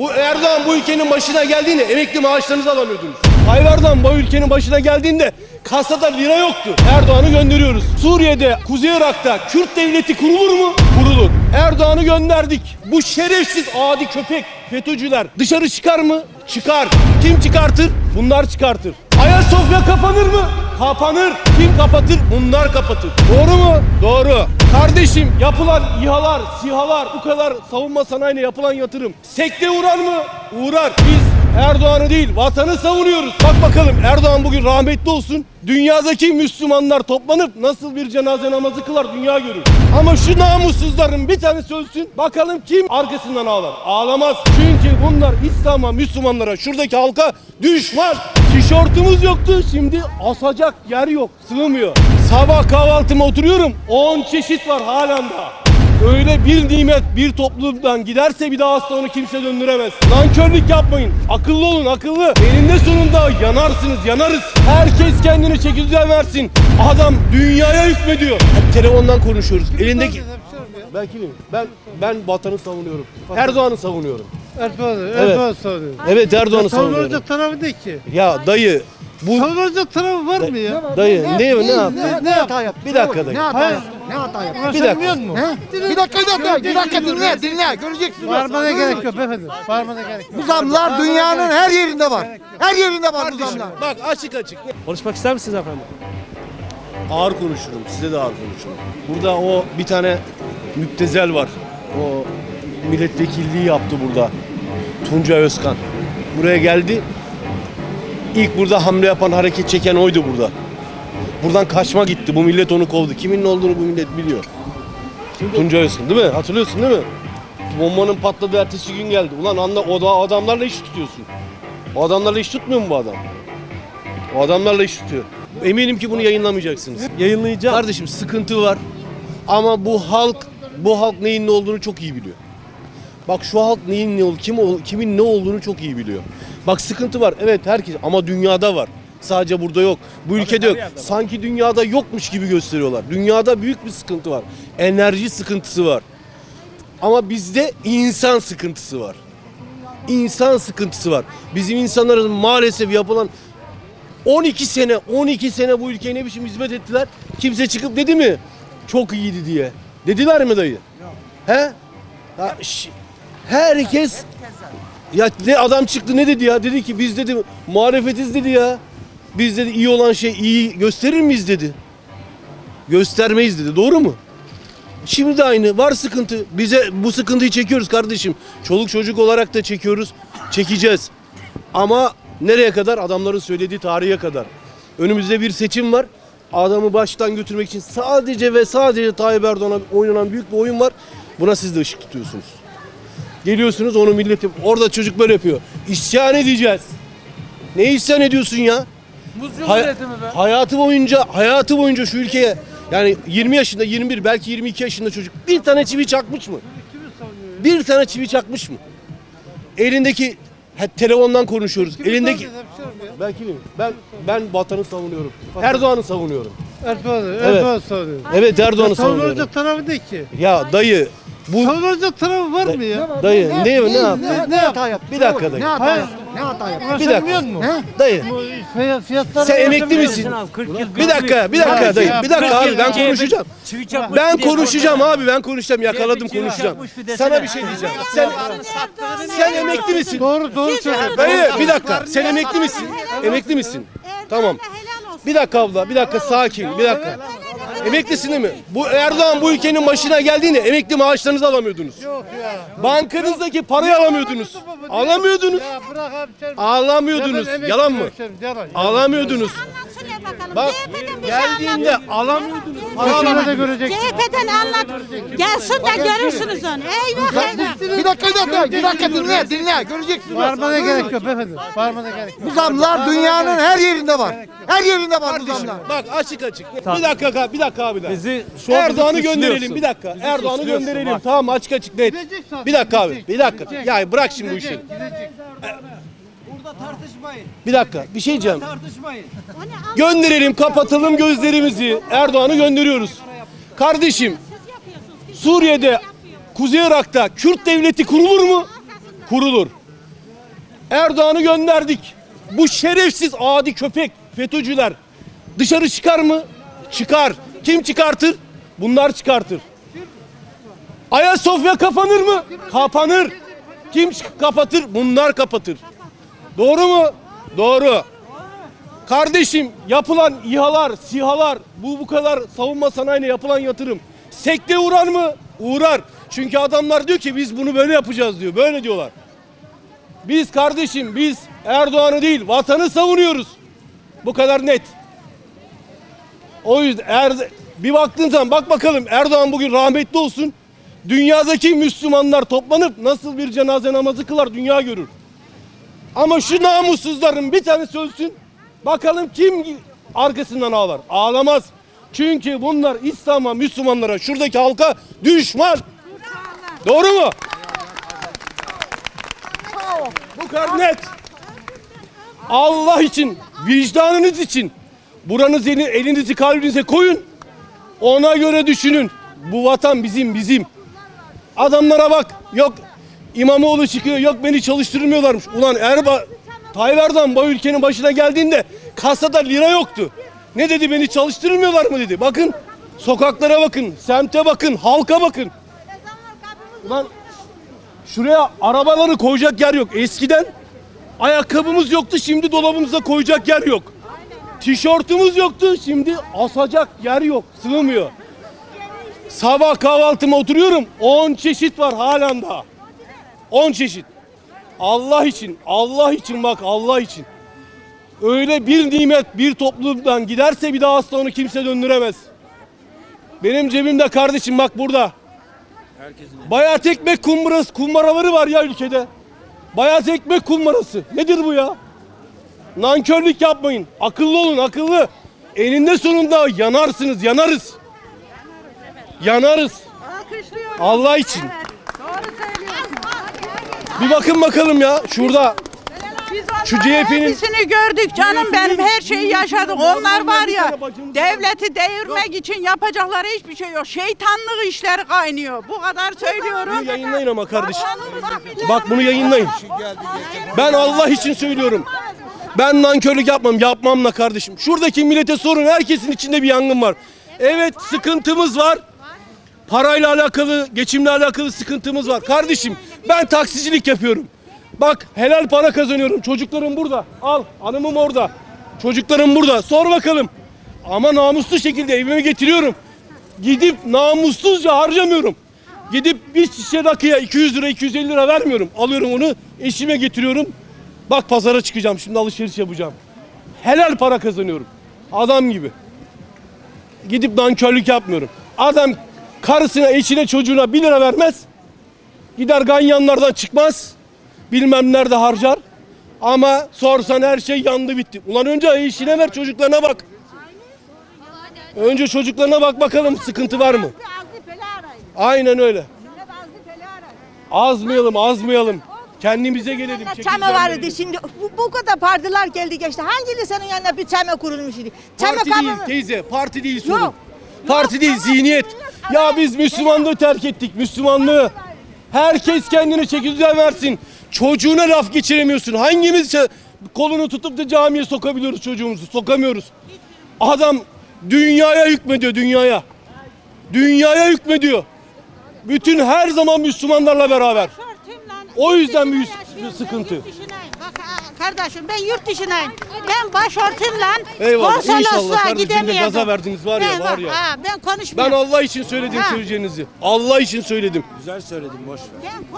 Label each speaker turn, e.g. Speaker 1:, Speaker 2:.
Speaker 1: Bu Erdoğan bu ülkenin başına geldiğinde emekli maaşlarınızı alamıyordunuz. Erdoğan bu ülkenin başına geldiğinde kasada lira yoktu. Erdoğan'ı gönderiyoruz. Suriye'de, Kuzey Irak'ta Kürt devleti kurulur mu? Kurulur. Erdoğan'ı gönderdik. Bu şerefsiz adi köpek FETÖ'cüler dışarı çıkar mı? Çıkar. Kim çıkartır? Bunlar çıkartır. Ayasofya kapanır mı? Kapanır. Kim kapatır? Bunlar kapatır. Doğru mu? Doğru. Kardeşim yapılan İHA'lar, SİHA'lar bu kadar savunma sanayine yapılan yatırım sekte uğrar mı? Uğrar. Biz Erdoğan'ı değil vatanı savunuyoruz. Bak bakalım Erdoğan bugün rahmetli olsun. Dünyadaki Müslümanlar toplanıp nasıl bir cenaze namazı kılar dünya görür. Ama şu namussuzların bir tanesi ölsün. Bakalım kim arkasından ağlar. Ağlamaz. Çünkü bunlar İslam'a, Müslümanlara, şuradaki halka düşman. Tişörtümüz yoktu. Şimdi asacak yer yok. Sığmıyor. Sabah kahvaltıma oturuyorum. 10 çeşit var halen daha. Öyle bir nimet bir toplumdan giderse bir daha asla onu kimse döndüremez. Nankörlük yapmayın. Akıllı olun akıllı. Eninde sonunda yanarsınız yanarız. Herkes kendini çeki düzen versin. Adam dünyaya hükmediyor. Hep telefondan konuşuyoruz. Elindeki... Ben kimim? Ben, ben vatanı savunuyorum. Erdoğan'ı savunuyorum.
Speaker 2: Erdoğan, Erdoğan savunuyor.
Speaker 1: Evet Erdoğan'ı savunuyorum.
Speaker 2: Savunulacak tarafı ne ki?
Speaker 1: Ya dayı bu
Speaker 2: Savunulacak tarafı var mı ya?
Speaker 1: dayı ne ne, ne yaptı?
Speaker 2: Ne, ne hata yaptı?
Speaker 1: Bir dakika dayı.
Speaker 3: Ne hata
Speaker 2: Hayır.
Speaker 3: yaptı? Ne hata yaptı?
Speaker 1: Bir dakika.
Speaker 3: He? Bir dakika bir dakika bir dakika dinle dinle göreceksin.
Speaker 2: Bağırmana gerek yok efendim. Bağırmana gerek yok.
Speaker 3: Bu zamlar dünyanın her yerinde var. Her yerinde var bu zamlar.
Speaker 1: Bak açık açık.
Speaker 4: Konuşmak ister misiniz efendim?
Speaker 1: Ağır konuşurum. Size de ağır konuşurum. Burada o bir tane müptezel var. O milletvekilliği yaptı burada. Tunca Özkan. Buraya geldi. İlk burada hamle yapan, hareket çeken oydu burada. Buradan kaçma gitti. Bu millet onu kovdu. Kimin ne olduğunu bu millet biliyor. Tunca Özkan değil mi? Hatırlıyorsun değil mi? Bombanın patladığı ertesi gün geldi. Ulan anla, o da adamlarla iş tutuyorsun. O adamlarla iş tutmuyor mu bu adam? O adamlarla iş tutuyor. Eminim ki bunu yayınlamayacaksınız.
Speaker 4: Yayınlayacağım.
Speaker 1: Kardeşim sıkıntı var. Ama bu halk bu halk neyin ne olduğunu çok iyi biliyor. Bak şu halk neyin ne ol, kim ol, kimin ne olduğunu çok iyi biliyor. Bak sıkıntı var. Evet herkes ama dünyada var. Sadece burada yok. Bu ülkede yok. Sanki dünyada yokmuş gibi gösteriyorlar. Dünyada büyük bir sıkıntı var. Enerji sıkıntısı var. Ama bizde insan sıkıntısı var. İnsan sıkıntısı var. Bizim insanların maalesef yapılan 12 sene 12 sene bu ülkeye ne biçim hizmet ettiler? Kimse çıkıp dedi mi? Çok iyiydi diye. Dediler mi dayı? He? Ha, ş- herkes ya ne adam çıktı ne dedi ya? Dedi ki biz dedi muhalefetiz dedi ya. Biz dedi iyi olan şey iyi gösterir miyiz dedi. Göstermeyiz dedi. Doğru mu? Şimdi de aynı. Var sıkıntı. Bize bu sıkıntıyı çekiyoruz kardeşim. Çoluk çocuk olarak da çekiyoruz. Çekeceğiz. Ama nereye kadar? Adamların söylediği tarihe kadar. Önümüzde bir seçim var. Adamı baştan götürmek için sadece ve sadece Tayyip Erdoğan'a oynanan büyük bir oyun var. Buna siz de ışık tutuyorsunuz. Geliyorsunuz onu milleti orada çocuk böyle yapıyor. İsyan edeceğiz. Ne isyan ediyorsun ya? Hay- hayatı boyunca hayatı boyunca şu ülkeye yani 20 yaşında 21 belki 22 yaşında çocuk bir tane çivi çakmış mı? Bir tane çivi çakmış mı? Elindeki he, telefondan konuşuyoruz. Elindeki ben kimim? Ben ben vatanı savunuyorum. Erdoğan'ı savunuyorum.
Speaker 2: Erdoğan, Erdoğan savunuyor.
Speaker 1: Evet Erdoğan'ı savunuyorum.
Speaker 2: Savunulacak tarafı ne ki?
Speaker 1: Ya dayı bu
Speaker 2: Savunulacak tarafı var mı ya?
Speaker 1: dayı ne ne yaptı?
Speaker 3: Ne, ne hata yaptı?
Speaker 1: Bir dakika dayı.
Speaker 3: Ne hata yaptı? Ne hata yaptı?
Speaker 1: Bir
Speaker 2: sen
Speaker 1: dakika.
Speaker 2: musun?
Speaker 3: He?
Speaker 1: Dayı
Speaker 2: Fiyatları
Speaker 1: sen emekli misin? Bir dakika, bir dakika dayı. Bir dakika abi ben konuşacağım. Ben konuşacağım abi ben konuşacağım. Yakaladım konuşacağım. Sana bir şey diyeceğim. Sen sen emekli misin?
Speaker 2: Doğru doğru söylüyorsun.
Speaker 1: Dayı bir dakika. Sen emekli misin? Emekli misin? Tamam. Bir dakika abla, bir dakika sakin, bir dakika. Emeklisin değil mi? Bu Erdoğan bu ülkenin başına geldiğinde emekli maaşlarınızı alamıyordunuz.
Speaker 2: Yok ya.
Speaker 1: Bankanızdaki parayı alamıyordunuz. Alamıyordunuz.
Speaker 2: Ya bırak abi sen.
Speaker 1: Ağlamıyordunuz.
Speaker 2: Ya ben emekli
Speaker 1: Yalan mı?
Speaker 2: Yalan.
Speaker 5: Anlatsın bakalım.
Speaker 1: Bak
Speaker 5: CHP'den bir şey
Speaker 1: geldiğinde alamıyordunuz.
Speaker 2: Başına da.
Speaker 5: CHP'den anlat. Gelsin de görürsünüz onu. Eyvah eyvah.
Speaker 3: Bir dakika bir dakika bir dakika dinle dinle göreceksin.
Speaker 2: Bağırmana gerek yok efendim. Bağırmana gerek yok.
Speaker 3: Bu zamlar dünyanın her yerinde var. Her yerinde var bu zamlar.
Speaker 1: Bak açık açık. Bir dakika, bir dakika abi. daha.
Speaker 4: Bizi şu an
Speaker 1: Erdoğan'ı gönderelim bir dakika. Erdoğan'ı gönderelim. Tamam açık açık net. Bir dakika abi. Bir dakika. Ya bırak şimdi bu işi.
Speaker 2: Gidecek.
Speaker 1: Bir dakika. Bir şey diyeceğim. Gönderelim, kapatalım gözlerimizi. Erdoğan'ı gönderiyoruz. Kardeşim, Suriye'de, Kuzey Irak'ta Kürt devleti kurulur mu? Kurulur. Erdoğan'ı gönderdik. Bu şerefsiz adi köpek FETÖ'cüler dışarı çıkar mı? Çıkar. Kim çıkartır? Bunlar çıkartır. Ayasofya kapanır mı? Kapanır. Kim kapatır? Bunlar kapatır. Doğru mu? Doğru. Kardeşim yapılan İHA'lar, SİHA'lar, bu bu kadar savunma sanayine yapılan yatırım sekte uğrar mı? Uğrar. Çünkü adamlar diyor ki biz bunu böyle yapacağız diyor. Böyle diyorlar. Biz kardeşim biz Erdoğan'ı değil vatanı savunuyoruz. Bu kadar net. O yüzden er, bir baktığın zaman bak bakalım Erdoğan bugün rahmetli olsun. Dünyadaki Müslümanlar toplanıp nasıl bir cenaze namazı kılar dünya görür. Ama şu namussuzların bir tanesi ölsün. Bakalım kim arkasından ağlar. Ağlamaz. Çünkü bunlar İslam'a, Müslümanlara, şuradaki halka düşman. Doğru mu? Bu kadar net. Allah için, vicdanınız için buranızı elinizi kalbinize koyun. Ona göre düşünün. Bu vatan bizim, bizim. Adamlara bak. Yok İmamoğlu çıkıyor. Yok beni çalıştırmıyorlarmış. Ulan Erba Tayyip Erdoğan bu ülkenin başına geldiğinde kasada lira yoktu. Ne dedi beni çalıştırmıyorlar mı dedi. Bakın sokaklara bakın, semte bakın, halka bakın. Ulan şuraya arabaları koyacak yer yok. Eskiden ayakkabımız yoktu şimdi dolabımıza koyacak yer yok. Tişörtümüz yoktu şimdi asacak yer yok. Sığmıyor. Sabah kahvaltıma oturuyorum. 10 çeşit var halen daha. 10 çeşit. Allah için, Allah için bak Allah için. Öyle bir nimet bir toplumdan giderse bir daha asla onu kimse döndüremez. Benim cebimde kardeşim bak burada. Bayat ekmek kumbarası, kumbaraları var ya ülkede. Bayat ekmek kumbarası. Nedir bu ya? Nankörlük yapmayın. Akıllı olun akıllı. Eninde sonunda yanarsınız yanarız. Yanarız. Allah için. Bir bakın bakalım ya şurada. Şu CHP'nin
Speaker 4: hepsini gördük canım benim her şeyi yaşadık. Onlar var ya devleti devirmek için yapacakları hiçbir şey yok. Şeytanlık işleri kaynıyor. Bu kadar söylüyorum.
Speaker 1: Bunu yayınlayın ama kardeşim. Bak bunu yayınlayın. Ben Allah için söylüyorum. Ben nankörlük yapmam, yapmam da kardeşim. Şuradaki millete sorun, herkesin içinde bir yangın var. Evet sıkıntımız var. Parayla alakalı, geçimle alakalı sıkıntımız var. Kardeşim ben taksicilik yapıyorum. Bak helal para kazanıyorum. Çocuklarım burada. Al hanımım orada. Çocuklarım burada. Sor bakalım. Ama namuslu şekilde evime getiriyorum. Gidip namussuzca harcamıyorum. Gidip bir şişe rakıya 200 lira 250 lira vermiyorum. Alıyorum onu eşime getiriyorum. Bak pazara çıkacağım şimdi alışveriş yapacağım. Helal para kazanıyorum. Adam gibi. Gidip nankörlük yapmıyorum. Adam karısına, eşine, çocuğuna 1 lira vermez. Gider ganyanlardan çıkmaz. Bilmem nerede harcar. Ama sorsan her şey yandı bitti. Ulan önce eşine ver çocuklarına bak. Önce çocuklarına bak bakalım sıkıntı var mı? Aynen öyle. Azmayalım, azmayalım. Kendimize gelelim.
Speaker 6: Çame vardı şimdi bu, bu kadar partiler geldi geçti. Hangi lisenin yanında bir çame kurulmuş idi? Çame
Speaker 1: Parti değil teyze, parti değil sorun.
Speaker 6: Yok.
Speaker 1: Parti değil, zihniyet. Ya biz Müslümanlığı terk ettik, Müslümanlığı. Herkes kendini çekirdeğe versin. Çocuğuna laf geçiremiyorsun. Hangimiz kolunu tutup da camiye sokabiliyoruz çocuğumuzu? Sokamıyoruz. Adam dünyaya hükmediyor, dünyaya. Dünyaya hükmediyor. Bütün her zaman Müslümanlarla beraber. O yüzden büyük sıkıntı.
Speaker 5: Kardeşim ben yurt dışındayım. Ben başörtümle
Speaker 1: Eyvallah, inşallah
Speaker 5: konsolosluğa
Speaker 1: kardeşim, de
Speaker 5: gidemiyordum.
Speaker 1: gaza verdiniz var ya,
Speaker 5: Ben
Speaker 1: var ya.
Speaker 5: Ha, ben
Speaker 1: Ben
Speaker 5: konuşmuyorum.
Speaker 1: Allah için söyledim
Speaker 5: Ha.
Speaker 1: söyleyeceğinizi. Allah için söyledim.
Speaker 5: Ben